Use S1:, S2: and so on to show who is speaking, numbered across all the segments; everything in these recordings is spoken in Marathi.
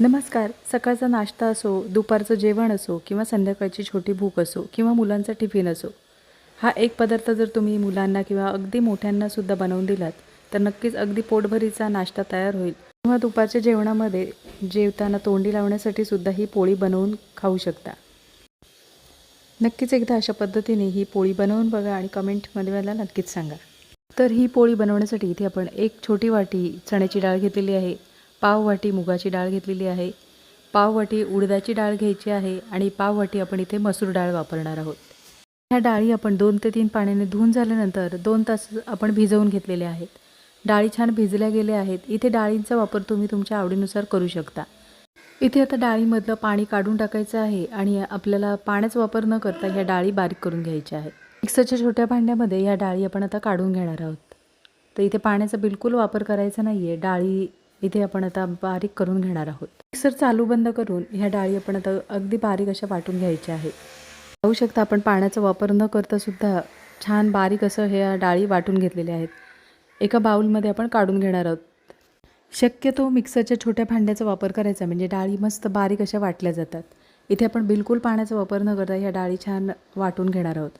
S1: नमस्कार. सकाळचा नाश्ता असो दुपारचं जेवण असो किंवा संध्याकाळची छोटी भूक असो किंवा मुलांचा टिफिन असो हा एक पदार्थ जर तुम्ही मुलांना किंवा अगदी मोठ्यांनासुद्धा बनवून दिलात तर नक्कीच अगदी पोटभरीचा नाश्ता तयार होईल. किंवा दुपारच्या जेवणामध्ये जेवताना तोंडी लावण्यासाठी सुद्धा ही पोळी बनवून खाऊ शकता. नक्कीच एकदा अशा पद्धतीने ही पोळी बनवून बघा आणि कमेंटमध्ये मला नक्कीच सांगा. तर ही पोळी बनवण्यासाठी इथे आपण एक छोटी वाटी चण्याची डाळ घेतलेली आहे. पाव वाटी मुगाची डाळ घेतलेली आहे. पाववाटी उडदाची डाळ घ्यायची आहे आणि पाववाटी आपण इथे मसूर डाळ वापरणार आहोत. ह्या डाळी आपण दोन ते तीन पाण्याने धुवून झाल्यानंतर दोन तास आपण भिजवून घेतलेल्या आहेत. डाळी छान भिजल्या गेल्या आहेत. इथे डाळींचा वापर तुम्ही तुमच्या आवडीनुसार करू शकता. इथे आता डाळीमधलं पाणी काढून टाकायचं आहे आणि आपल्याला पाण्याचा वापर न करता ह्या डाळी बारीक करून घ्यायच्या आहेत. मिक्सरच्या छोट्या भांड्यामध्ये ह्या डाळी आपण आता काढून घेणार आहोत. तर इथे पाण्याचा बिलकुल वापर करायचा नाही आहे डाळी इथे आपण आता बारीक करून घेणार आहोत. मिक्सर चालू बंद करून ह्या डाळी आपण आता अगदी बारीक अशा वाटून घ्यायच्या आहेत. पाहू शकता आपण पाण्याचा वापर न करता सुद्धा छान बारीक असं ह्या डाळी वाटून घेतलेल्या आहेत. एका बाउलमध्ये आपण काढून घेणार आहोत. शक्यतो मिक्सरच्या छोट्या भांड्याचा वापर करायचा म्हणजे डाळी मस्त बारीक अशा वाटल्या जातात. इथे आपण बिलकुल पाण्याचा वापर न करता ह्या डाळी छान वाटून घेणार आहोत.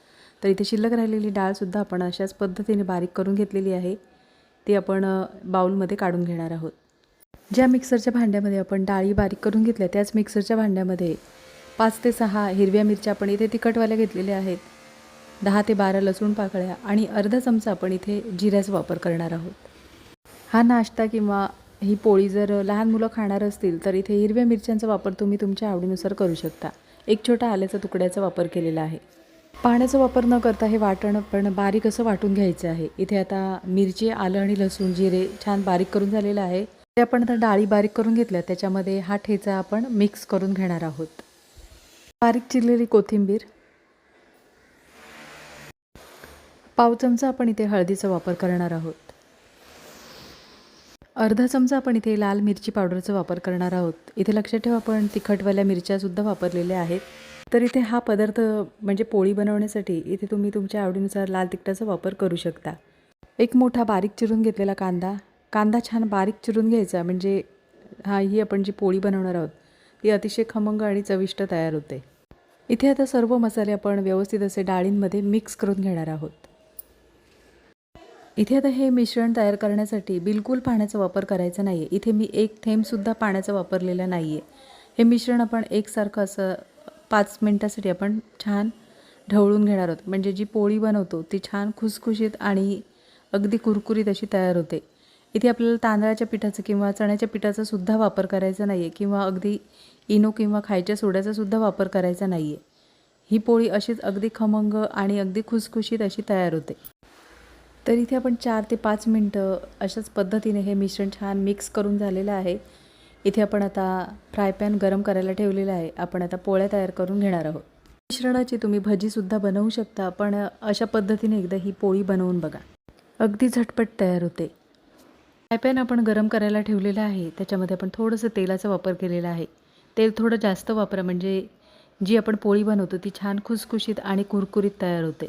S1: तर इथे शिल्लक राहिलेली डाळसुद्धा आपण अशाच पद्धतीने बारीक करून घेतलेली आहे. ती आपण बाऊलमध्ये बाउलमध्ये काढून घेणार आहोत. ज्या मिक्सरच्या भांड्यामध्ये आपण डाळी बारीक करून घेतल्या त्याच मिक्सरच्या भांड्यामध्ये पाच ते सहा हिरव्या मिरच्या आपण इथे तिखटवाल्या घेतलेल्या आहेत. दहा ते बारा लसूण पाकळ्या आणि अर्धा चमचा आपण इथे जिऱ्याचा वापर करणार आहोत. हा नाश्ता किंवा ही पोळी जर लहान मुलं खाणार असतील तर इथे हिरव्या मिरच्यांचा वापर तुम्ही तुमच्या आवडीनुसार करू शकता. एक छोटा आल्याचा तुकड्याचा वापर केलेला आहे. पाण्याचा वापर न करता हे वाटण पण बारीक असं वाटून घ्यायचं आहे. इथे आता मिरची आलं आणि लसूण जिरे छान बारीक करून झालेलं आहे. ते आपण आता डाळी बारीक करून घेतल्या त्याच्यामध्ये हा ठेचा आपण मिक्स करून घेणार आहोत. बारीक चिरलेली कोथिंबीर. पाव चमचा आपण इथे हळदीचा वापर करणार आहोत. अर्धा चमचा आपण इथे लाल मिरची पावडरचा वापर करणार आहोत. इथे लक्षात ठेवा आपण तिखटवाल्या मिरच्यासुद्धा वापरलेल्या आहेत. तर इथे हा पदार्थ म्हणजे पोळी बनवण्यासाठी इथे तुम्ही तुमच्या आवडीनुसार लाल तिखटाचा वापर करू शकता. एक मोठा बारीक चिरून घेतलेला कांदा कांदा छान बारीक चिरून घ्यायचा म्हणजे हा ही आपण जी पोळी बनवणार आहोत ती अतिशय खमंग आणि चविष्ट तयार होते. इथे आता सर्व मसाले आपण व्यवस्थित असे डाळींमध्ये मिक्स करून घेणार आहोत. इथे आता हे मिश्रण तयार करण्यासाठी बिलकुल पाण्याचा वापर करायचा नाही आहे इथे मी एक थेंबसुद्धा पाण्याचा वापरलेला नाही आहे हे मिश्रण आपण एकसारखं असं पाच मिनटासाठी आपण छान ढवळून घेणार आहोत. म्हणजे जी पोळी बनवतो ती छान खुसखुशीत आणि अगदी कुरकुरीत अशी तयार होते. इथे आपल्याला तांदळाच्या पिठाचं किंवा चण्याच्या पिठाचा सुद्धा वापर करायचा नाही आहे किंवा अगदी इनो किंवा खायच्या सोड्याचा सुद्धा वापर करायचा नाही आहे ही पोळी अशीच अगदी खमंग आणि अगदी खुसखुशीत अशी तयार होते. तर इथे आपण चार ते पाच मिनटं अशाच पद्धतीने हे मिश्रण छान मिक्स करून झालेलं आहे. इथे आपण आता फ्राय पॅन गरम करायला ठेवलेला आहे. आपण आता पोळ्या तयार करून घेणार आहोत. मिश्रणाची तुम्ही भजीसुद्धा बनवू शकता पण अशा पद्धतीने एकदा ही पोळी बनवून बघा. अगदी झटपट तयार होते. फ्रायपॅन आपण गरम करायला ठेवलेला आहे त्याच्यामध्ये आपण थोडंसं तेलाचा वापर केलेला आहे. तेल थोडं जास्त वापरा म्हणजे जी आपण पोळी बनवतो ती छान खुसखुशीत आणि कुरकुरीत तयार होते.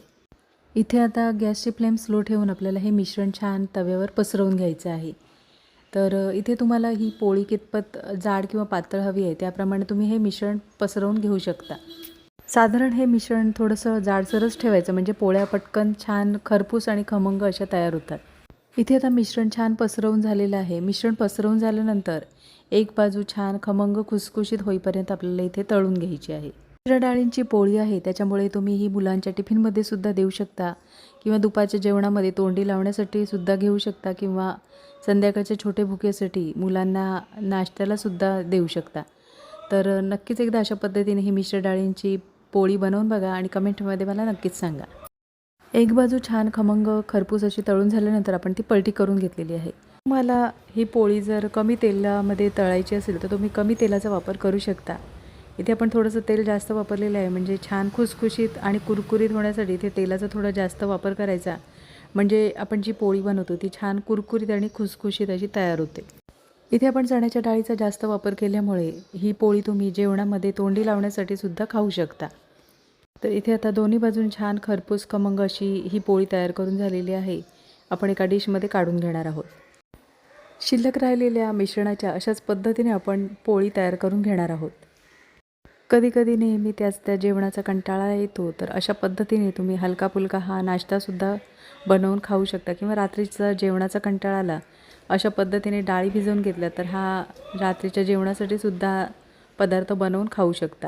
S1: इथे आता गॅसची फ्लेम स्लो ठेवून आपल्याला हे मिश्रण छान तव्यावर पसरवून घ्यायचं आहे. तर इथे तुम्हाला ही पोळी कितपत जाड किंवा पातळ हवी आहे त्याप्रमाणे तुम्ही हे मिश्रण पसरवून घेऊ शकता. साधारण हे मिश्रण थोडंसं जाडसरच ठेवायचं म्हणजे पोळ्या पटकन छान खरपूस आणि खमंग अशा तयार होतात. इथे आता मिश्रण छान पसरवून झालेलं आहे. मिश्रण पसरवून झाल्यानंतर एक बाजू छान खमंग खुसखुशीत होईपर्यंत आपल्याला इथे तळून घ्यायची आहे. मिश्र डाळींची पोळी आहे. त्याच्यामुळे तुम्ही ही मुलांच्या टिफिनमध्ये सुद्धा देऊ शकता किंवा दुपारच्या जेवणामध्ये तोंडी लावण्यासाठी सुद्धा घेऊ शकता किंवा संध्याकाळच्या छोटे भुकेसाठी मुलांना नाश्त्याला सुद्धा देऊ शकता. तर नक्कीच एकदा अशा पद्धतीने ही मिश्र डाळींची पोळी बनवून बघा आणि कमेंटमध्ये मला नक्कीच सांगा. एक बाजू छान खमंग खरपूस अशी तळून झाल्यानंतर आपण ती पलटी करून घेतलेली आहे. तुम्हाला ही पोळी जर कमी तेलामध्ये तळायची असेल तर तुम्ही कमी तेलाचा वापर करू शकता. इथे आपण थोडंसं तेल जास्त वापरलेलं आहे. म्हणजे छान खुसखुशीत आणि कुरकुरीत होण्यासाठी इथे तेलाचा थोडा जास्त वापर करायचा. म्हणजे आपण जी पोळी बनवतो ती छान कुरकुरीत आणि खुसखुशीत अशी तयार होते. इथे आपण चण्याच्या डाळीचा जास्त वापर केल्यामुळे ही पोळी तुम्ही जेवणामध्ये तोंडी लावण्यासाठी सुद्धा खाऊ शकता. तर इथे आता दोन्ही बाजून छान खरपूस खमंग अशी ही पोळी तयार करून झालेली आहे. आपण एका डिशमध्ये काढून घेणार आहोत. शिल्लक राहिलेल्या मिश्रणाच्या अशाच पद्धतीने आपण पोळी तयार करून घेणार आहोत. कधीकधी नेहमी त्याच त्या जेवणाचा कंटाळा येतो तर अशा पद्धतीने तुम्ही हलका फुलका हा नाश्तासुद्धा बनवून खाऊ शकता किंवा रात्रीचा जेवणाचा कंटाळा आला अशा पद्धतीने डाळी भिजवून घेतल्या तर हा रात्रीच्या जेवणासाठी सुद्धा पदार्थ बनवून खाऊ शकता.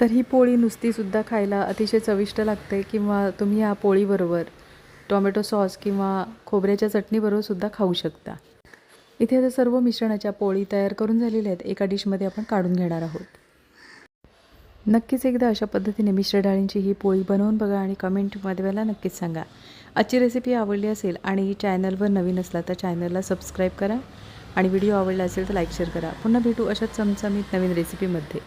S1: तर ही पोळी नुसतीसुद्धा खायला अतिशय चविष्ट लागते किंवा तुम्ही या पोळीबरोबर टोमॅटो सॉस किंवा खोबऱ्याच्या चटणीबरोबर सुद्धा खाऊ शकता. इथे आता सर्व मिश्रणाच्या पोळी तयार करून झालेल्या आहेत. एका डिशमध्ये आपण काढून घेणार आहोत. नक्कीच एकदा अशा पद्धतीने मिश्र डाळींची ही पोळी बनवून बघा आणि कमेंटमध्ये मला नक्कीच सांगा. आजची रेसिपी आवडली असेल आणि चॅनलवर नवीन असला तर चॅनलला सबस्क्राईब करा आणि व्हिडिओ आवडला असेल तर लाईक शेअर करा. पुन्हा भेटू अशाच चमचमीत नवीन रेसिपीमध्ये